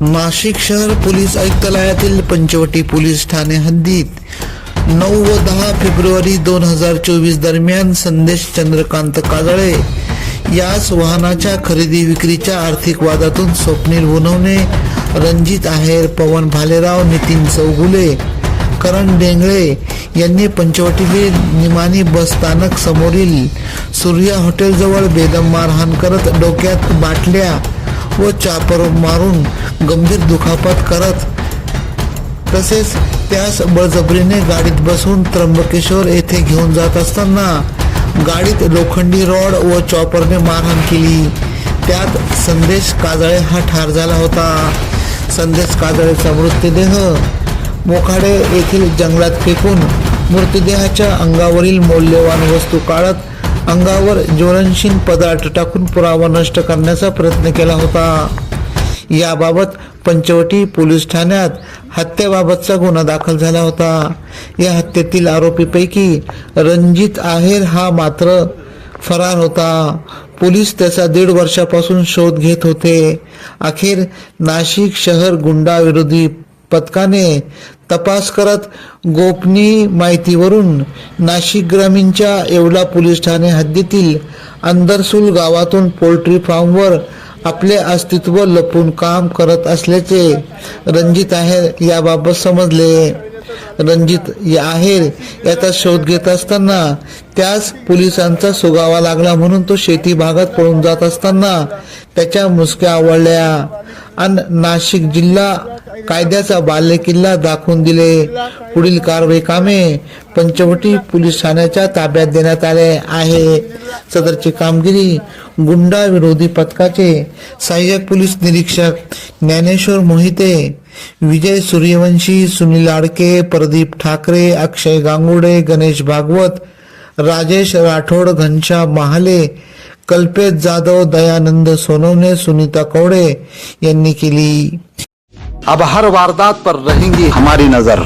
नाशिक शहर पोलीस आयुक्तालयातील पंचवटी पोलीस ठाणे हद्दीत नऊ व दहा फेब्रुवारी दोन हजार चोवीस दरम्यान संदेश चंद्रकांत काजळे याच वाहनाच्या खरेदी विक्रीच्या आर्थिक वादातून स्वप्नील उनवणे रणजित आहेर पवन भालेराव नितीन चौगुले करण डेंगळे यांनी पंचवटीतील निमानी बस स्थानक समोरील सूर्या हॉटेलजवळ बेदम मारहाण करत डोक्यात बाटल्या व चापर मारून गंभीर दुखापत करत तसेच त्यास बळजबरीने गाडीत बसून त्र्यंबकेश्वर येथे घेऊन जात असताना गाडीत लोखंडी रॉड व चॉपरने मारहाण केली. त्यात संदेश काजळे हा ठार झाला होता. संदेश काजळेचा मृतदेह मोखाडे येथील जंगलात फेकून मृतदेहाच्या अंगावरील मौल्यवान वस्तू काढत अंगावर ज्वलनशील पदार्थ टाकून पुरावा नष्ट करण्याचा प्रयत्न केला होता. याबाबत पंचवटी पोलीस ठाण्यात हत्येबाबतचा गुन्हा दाखल झाला होता. या हत्येतील आरोपीपैकी रणजित आहेर हा मात्र फरार होता. पोलीस त्याचा दीड वर्षापासून शोध घेत होते. अखेर नाशिक शहर गुंडाविरोधी पथकाने तपास करत गोपनीय माहितीवरून नाशिक ग्रामीणच्या येवला पोलीस ठाणे हद्दीतील अंदरसूल गावातून पोल्ट्री फार्मवर आपले अस्तित्व लपून काम करत असल्याचे रणजित आहेर याबाबत समजले. रणजित या आहेर याचा शोध घेत असताना त्यास पोलिसांचा सुगावा लागला म्हणून तो शेती भागात पळून जात असताना त्याच्या मुसक्या आवडल्या आणि नाशिक जिल्हा कायद्याचा बालेकिल्ला दाखवून दिले. पुढील कारवाई कामे पंचवटी पोलीस ठाण्याच्या ताब्यात देण्यात आले आहे. सदरची कामगिरी गुंडा विरोधी पथकाचे सहाय्यक पोलीस निरीक्षक ज्ञानेश्वर मोहिते विजय सूर्यवंशी सुनील आडके प्रदीप ठाकरे अक्षय गांगुडे गणेश भागवत राजेश राठोड घनश्याम महाले कल्पेश जाधव दयानंद सोनवणे सुनीता कवडे यांनी केली. अब हर वारदात पर रहेंगी हमारी नजर।